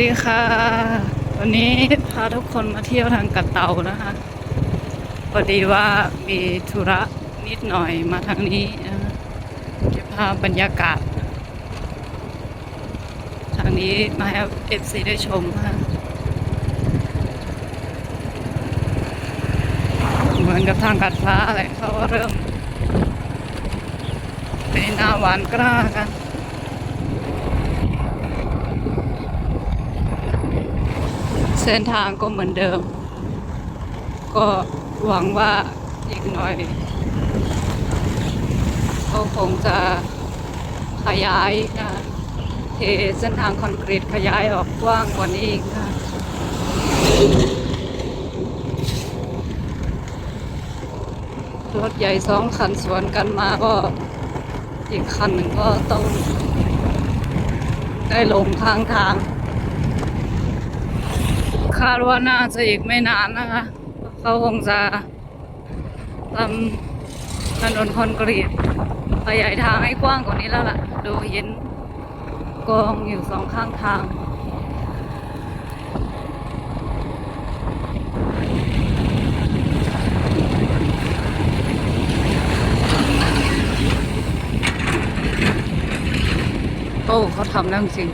สวัสดีค่ะ วันนี้พาทุกคนมาเที่ยวทางกระเตานะคะพอดีว่ามีธุระนิดหน่อยมาทางนี้จะพาบรรยากาศ ทางนี้มาให้เอฟซีได้ชมค่ะเหมือนกับทางกัดฟ้าอะไรเขาเริ่มเป็นหน้าหวานกล้ากัน เส้นทางก็เหมือนเดิม ก็หวังว่าอีกหน่อยก็คงจะขยายนะเทเส้นทางคอนกรีตขยายออกกว้างกว่านี้อีกค่ะรถใหญ่สองคันสวนกันมาก็อีกคันหนึ่งก็ต้องได้ลงข้างทาง คาดว่าน่าจะอีกไม่นานนะคะ เขาคงจะทำถนนคอนกรีตขยายทางให้กว้างกว่านี้แล้วล่ะ ดูเห็นกองอยู่สองข้างทางโอ้เขาทำแล้วจริง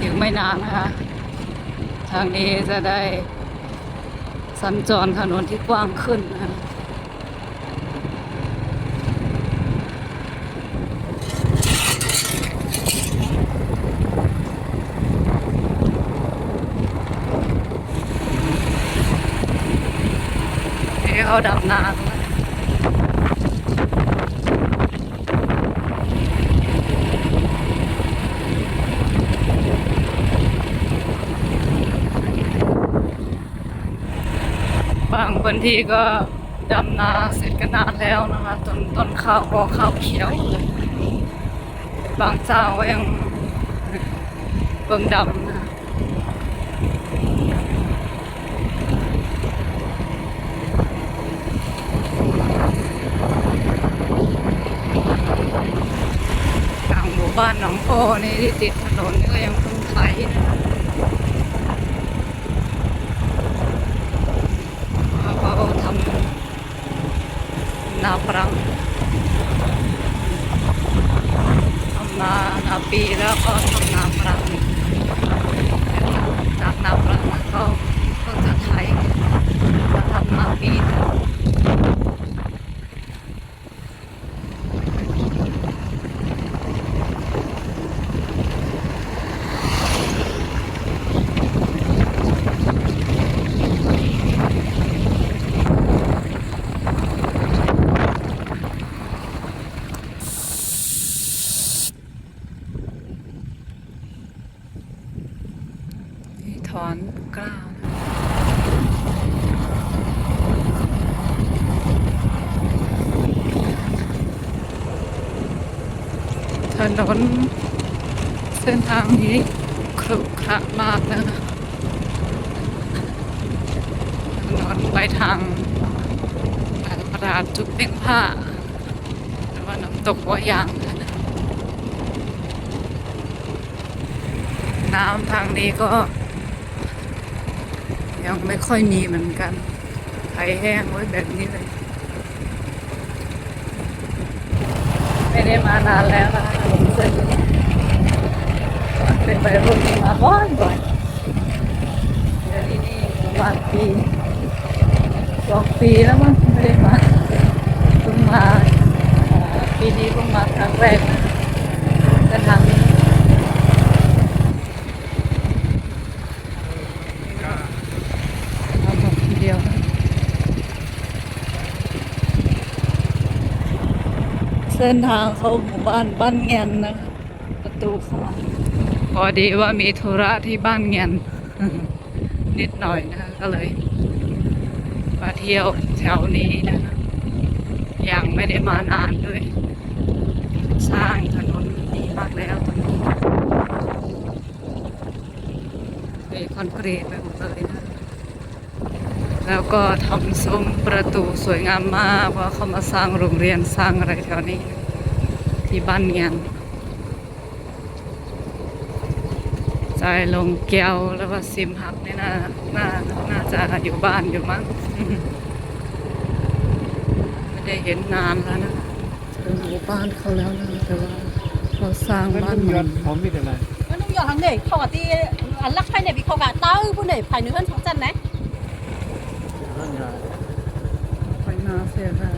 อีกไม่นานนะคะ ทางนี้จะได้สัญจรถนนที่กว้างขึ้นนะคะเขาดับนาตรงนั้นบางพื้นที่ก็ดำนาเสร็จกันนานแล้วนะคะต้นต้นข้าวก็ข้าวเขียวเลยบางเจ้าก็ยังเบิ่งดำนะคะทางหมู่บ้านหนองโพนี่ที่ติดถนนนี่ก็ยังเพิ่งไถนะคะแล้วก็ทำนาปรังทำนานาปีแล้วก็ทำนาปรังจากนาปรังแล้วก็ก็จะไถมาทำนาปีต่อ นี่ถอนกล้าวนะถนนเส้นทางนี้ครุขระมากนะคะถนนไปทางตลาดจุดเลี้ยงผ้าหรือว่าน้ำตกหัวยางนะน้ำทางนี้ก็ ยังไม่ค่อยมีเหมือนกันไถแห้งไว้แบบนี้เลย ไม่ได้มานานแล้วนะคะถนนเส้นเป็นไปรุ่นมาบ่อยบ่อยเดี๋ยวนี้นี่ประมาณปีสองปีแล้วมั้งไม่ได้มาเพิ่งมาปีนี้เพิ่งมาครั้งแรกนะเส้นทางนี้ ทำแบบทีเดียวนะ เส้นทางเข้าหมู่บ้านบ้านเงียนนะคะ ประตูเข้ามาพอดีว่ามีธุระที่บ้านเงียนนิดหน่อยนะคะก็เลยมาเที่ยวแถวนี้นะคะยังไม่ได้มานานด้วย สร้างถนนดีมากแล้วตรงนี้เป็นคอนกรีตไปหมดเลย แล้วก็ทำซุ้มประตูสวยงามมากว่าเขามาสร้างโรงเรียนสร้างอะไรแถวนี้ ที่บ้านเงียนใจลงแก้วแล้วก็ซิมหักนี่น่าน่าน่าจะอยู่บ้านอยู่มั้งไม่ได้เห็นนานแล้วนะถึงหมู่บ้านเขาแล้วนะแต่ว่าเขาสร้างมันบ้านมันใหม่พร้อมมีแต่ไหนมันต้องยอมเนี่ยเขาว่าที่อันลักภายในปีเขากะเต้าผู้ไหนภายในเพื่อนของจันนะนั่นไง ไป นาเสียค่ะ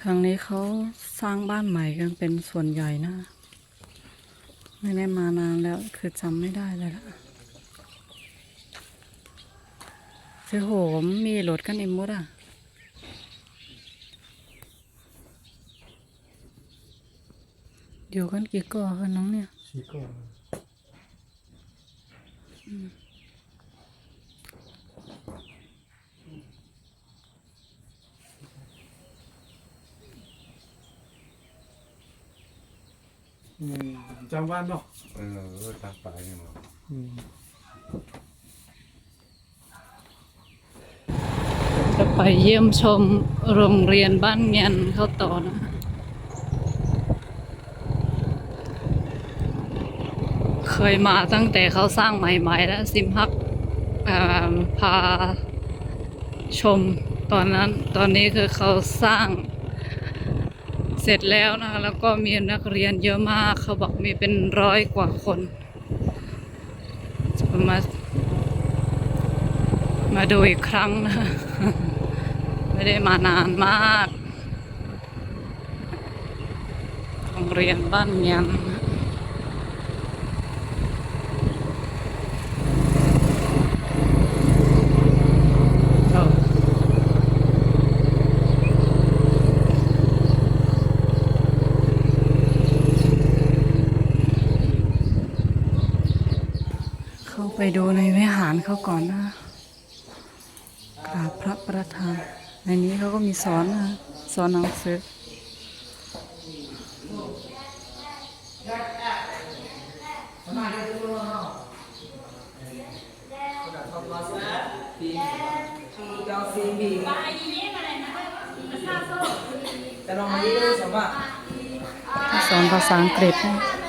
ทางนี้เขาสร้างบ้านใหม่กันเป็นส่วนใหญ่นะ ไม่ได้มานานแล้วคือจำไม่ได้เลยละเจ้โหมมีรถกันเอ็มมดอะอยู่กันกี่ก่อกันน้องเนี่ยชี้ก่อ อืมจำวันเนาะเออตาปลาเนี่ยมั้งอืมจะไปเยี่ยมชมโรงเรียนบ้านเงียนเข้าต่อนะ เคยมาตั้งแต่เขาสร้างใหม่ ๆ แล้วซิมฮักพาชมตอนนั้นตอนนี้คือเขาสร้างเสร็จแล้วนะแล้วก็มีนักเรียนเยอะมาก เขาบอกมีเป็นร้อยกว่าคนมามาดูอีกครั้งนะไม่ได้มานานมาก โรงเรียนบ้านเงียนเออเข้าไปดู ในวิหารเขาก่อนนะกราบพระประธาน ในนี้เขาก็มีสอนนะสอนหนังสือสอนภาษาอังกฤษนะ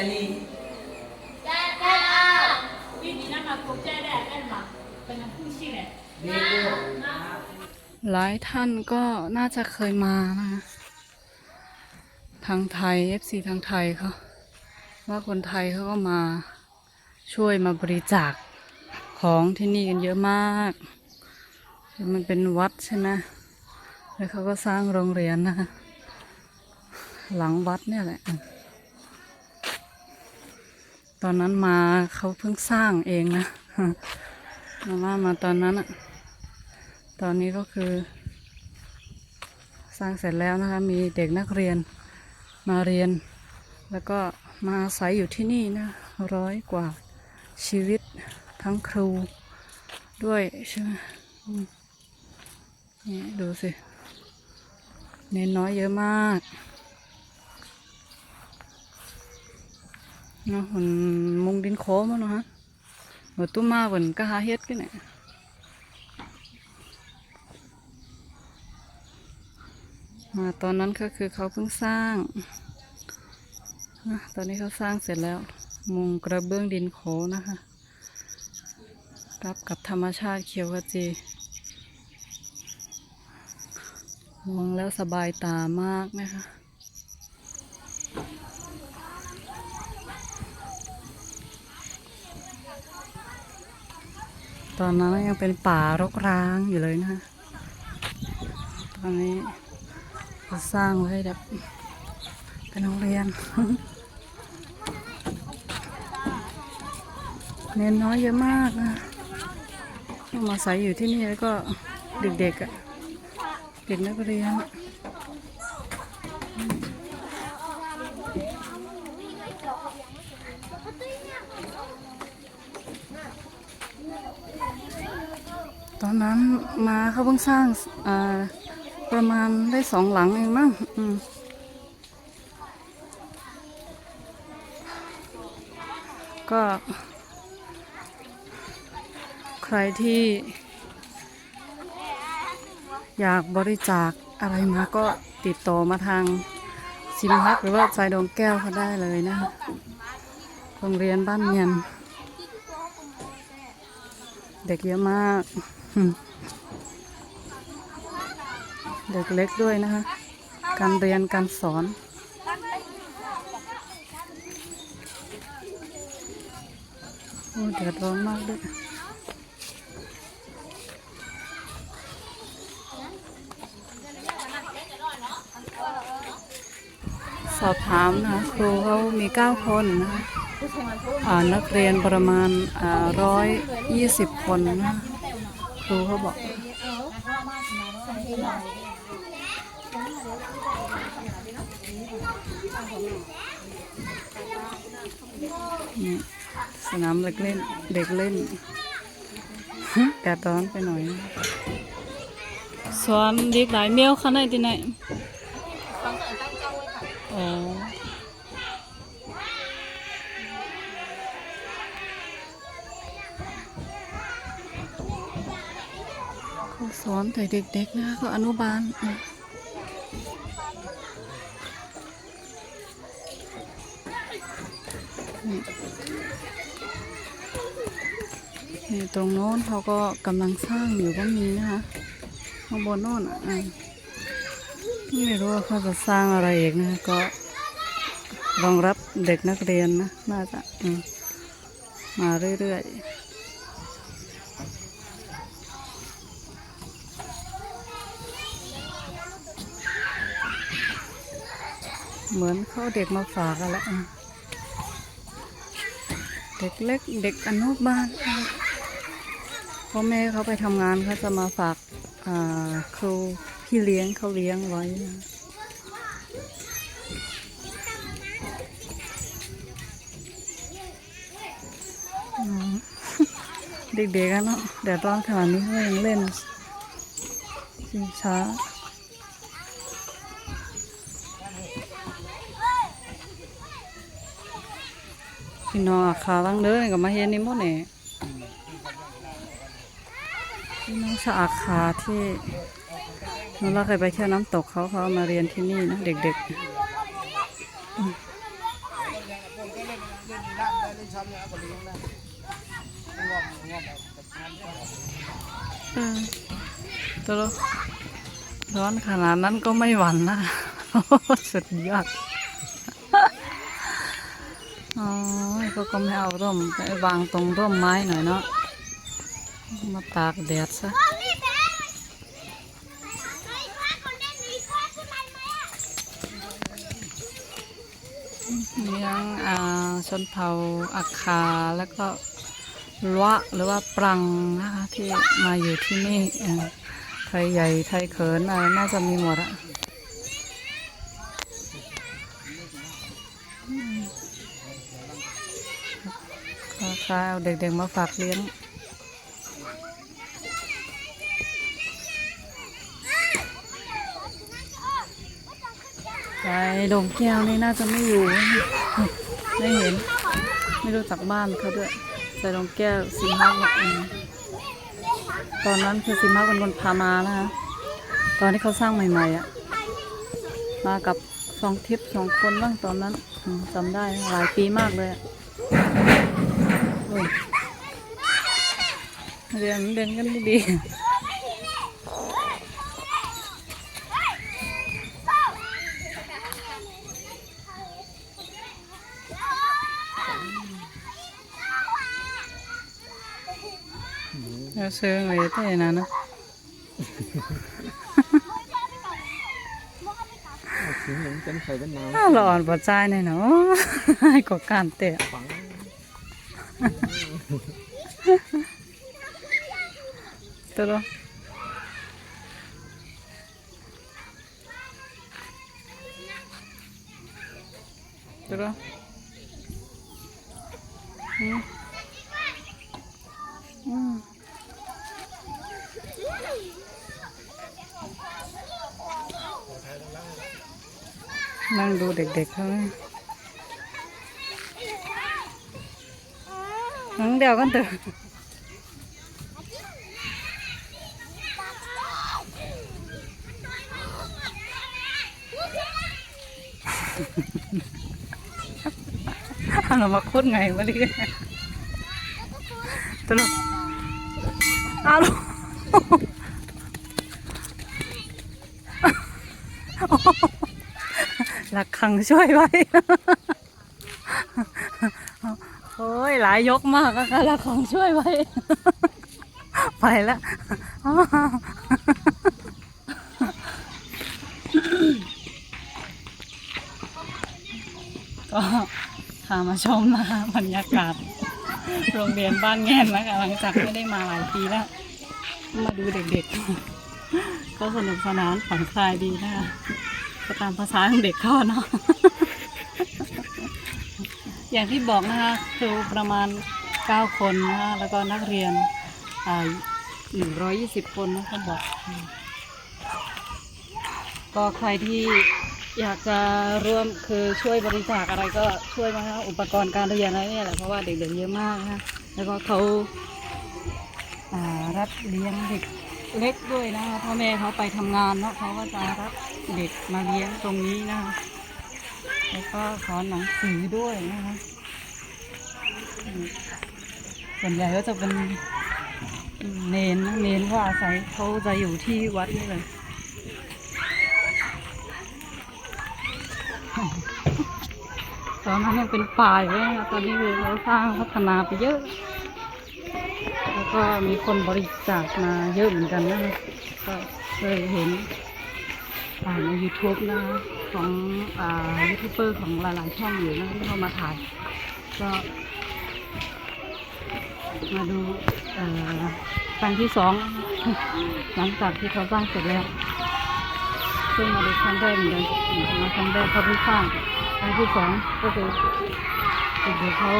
Miss Ali. หลายท่านก็น่าจะเคยมานะทางไทย FC ทางไทยเขาว่าคนไทยเขาก็มาช่วยมาบริจาคของที่นี่กันเยอะมาก มันเป็นวัดใช่ไหมแล้วเขาก็สร้างโรงเรียนนะคะหลังวัดเนี่ยแหละ ตอนนั้นมาเขาเพิ่งสร้างเองนะมาว่ามาตอนนั้นอะตอนนี้ก็คือ สร้างเสร็จแล้วนะคะ มีเด็กนักเรียนมาเรียน แล้วก็มาอาศัยอยู่ที่นี่นะร้อยกว่าชีวิตทั้งครูด้วยใช่ไหมอืมนี่ดูสิ เน้นน้อยเยอะมาก เนาะหุ่นมุงดินโค้งมั้งเนาะฮะหัวตุ้มมาเหมือนก็หาเฮ็ดกันเนี่ยมาตอนนั้นก็คือเขาเพิ่งสร้างนะตอนนี้เขาสร้างเสร็จแล้ว มุงกระเบื้องดินโขนะคะ รับกับธรรมชาติเขียวขจี มองแล้วสบายตามากนะคะ ตอนนั้นยังเป็นป่ารกร้างอยู่เลยนะคะตอนนี้เขาสร้างไว้แบบเป็นโรงเรียน เน้นน้อยเยอะมากนะต้องมาใส่อยู่ที่นี่แล้วก็เด็กๆอะ่ะเด็กนักเรียนอะ นั้นมาเขาเพิ่งสร้างประมาณได้สองหลังเองมั้งก็ ใครที่ อยากบริจาคอะไรมาก็ติดต่อมาทางสิมพักหรือว่าใจดวงแก้วเขาได้เลยนะคะโรงเรียนบ้านเงียนเด็กเยอะมาก เด็กเล็กด้วยนะคะ การเรียนการสอนโอ้เดือดร้อนมากด้วยสอบถามนะคะครูเขามีเก้าคนนะคะอ่านักเรียนประมาณร้อยยี่สิบคนนะ รูเขาบอก นี่สนามเด็กเล่น เด็กเล่นแดดร้อนไปหน่อยนะสอนเด็กหลายเมียวข้างในที่ไหนอ๋อ เขาสอนแต่เด็กๆนะก็อนุบาลอ่นี่ตรงโน้นเขาก็กำลังสร้างอยู่ก็มีนะคะ ข้างบนโน้นอะไม่รู้ว่าเขาจะสร้างอะไรอีกนะก็รองรับเด็กนักเรียนนะ น่าจะมมาเรื่อยๆ เหมือนเขาเด็กมาฝากกันแหล้วเด็กเล็กเด็กอนุบาลพ่อแม่เขาไปทำงานเขาจะมาฝากครูพี่เลี้ยงเขาเลี้ยงไว้เด็กๆกันเนาะเดี๋ยวร้อนขนาดนี้เขายังเล่นชิงช้า พี่น้องอาคาลังเด้อนี่ก็มาเห็นนี่หมดนี่พี่น้องชาวอาคาที่นูนเราเคยไปเที่ยวน้ำตกเขาเขามาเรียนที่นี่นะเด็กๆตัวร้อนขนาดนั้นก็ไม่หวั่นนะสุดยอด อ๋อ เขาก็ไม่เอาร่มไปวางตรงร่มไม้หน่อยเนาะมาตากแดดซะเลี้ยงอ่าชนเผ่าอักคาแล้วก็ลวะหรือว่าปรังนะคะที่มาอยู่ที่นี่ไทยใหญ่ไทยเขินอะไรน่าจะมีหมดอะ ก็คายเอาเด็กๆมาฝากเลี้ยงยายดงแก้วนี่น่าจะไม่อยู่ ไม่เห็น ไม่รู้จักบ้านเขาด้วยยายดงแก้วสิมากอืมตอนนั้นคือสิมากเป็นคนพามานะคะ ตอนที่เขาสร้างใหม่ๆอะ มากับสองทิพย์สองคนบ้างตอนนั้นจำได้หลายปีมากเลยอะ เรียนเรียนกันดีๆเราซื้อไว้แต่นั้นนะถึงหนึ่งเป็นไข่เป็นน้อ้าวเราอ่อนปวดใจหน่อยเนาะให้กว่าการเตะ ตัวละตัวละอืมอืมนั่งดูเด็กๆเขา เดียวกันเถอะเรามาคุดไงมาดิตลกอาลหลักขังช่วยไว้ ยหลายยกมากอะค่ะหลักขังช่วยไว้ ไปแล้วก็พามาชมนะคะบรรยากาศโรงเรียนบ้านแง่นนะคะหลังจากไม่ได้มาหลายปีแล้ว มาดูเด็กๆ ก็สนุกสนานผ่อนคลายดีนะคะก็ตามภาษาของเด็กเขาอเนาะ อย่างที่บอกนะคะครูประมาณ 9 คนนะคะแล้วก็นักเรียนอ่า120คนนะคะบอก ก็ใครที่อยากจะร่วมคือช่วยบริจาคอะไรก็ช่วยมาคะอุปกรณ์การเรียนอะไรเนี่ยแหละเพราะว่าเด็กๆเยอะมากนะคะแล้วก็เขาารับเลี้ยงเด็กเล็กด้วยนะคะพ่อแม่เขาไปทำงานเนาะเขาก็จะรับเด็กมาเลี้ยงตรงนี้นะคะ แล้วก็สอนหนังสือด้วยนะคะส่วนใหญ่ก็จะเป็นเนนเนนก็อาศัยเขาจะอยู่ที่วัดนี่เลยตอนนั้นยังเป็นป่าอยู่เลยนะตอนนี้เขาสร้างพัฒนาไปเยอะ แล้วก็มีคนบริจาคมาเยอะเหมือนกันนะก็เคยเห็นอ่าใน YouTube นะ ของยูทูบเบอร์ของหลายๆช่องอยู่นะที่เขามาถ่าย ก็ มาดูครั้งที่สองหลังจากที่เขาสร้างเสร็จแล้วซึ่งมาดูครั้งแรกเหมือนกันมาครั้งแรกเขาเพิ่งสร้างครั้งที่สองก็คือเด็กๆเขา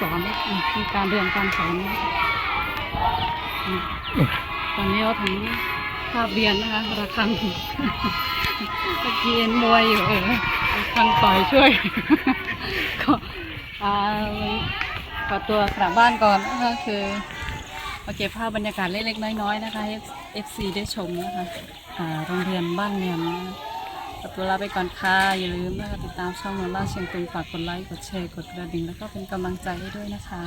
สอนมีการเรียนการสอนอืมตอนนี้เราถึงภาพเรียนนะคะระฆัง เมื่อกี้เอ็นมวยอยู่เออทางต่อยช่วยก็อ่าขอตัวกลับบ้านก่อนนะคะคือมาเก็บภาพบรรยากาศเล็กๆน้อยๆนะคะให้ FC ได้ชมนะคะโรงเรียนบ้านเนียนขอตัวลาไปก่อนค่ะ อย่าลืมนะคะติดตามช่องนนล่าเชียงตุงฝากกดไลค์ กดแชร์ กดกระดิ่ง แล้วก็เป็นกำลังใจให้ด้วยนะคะ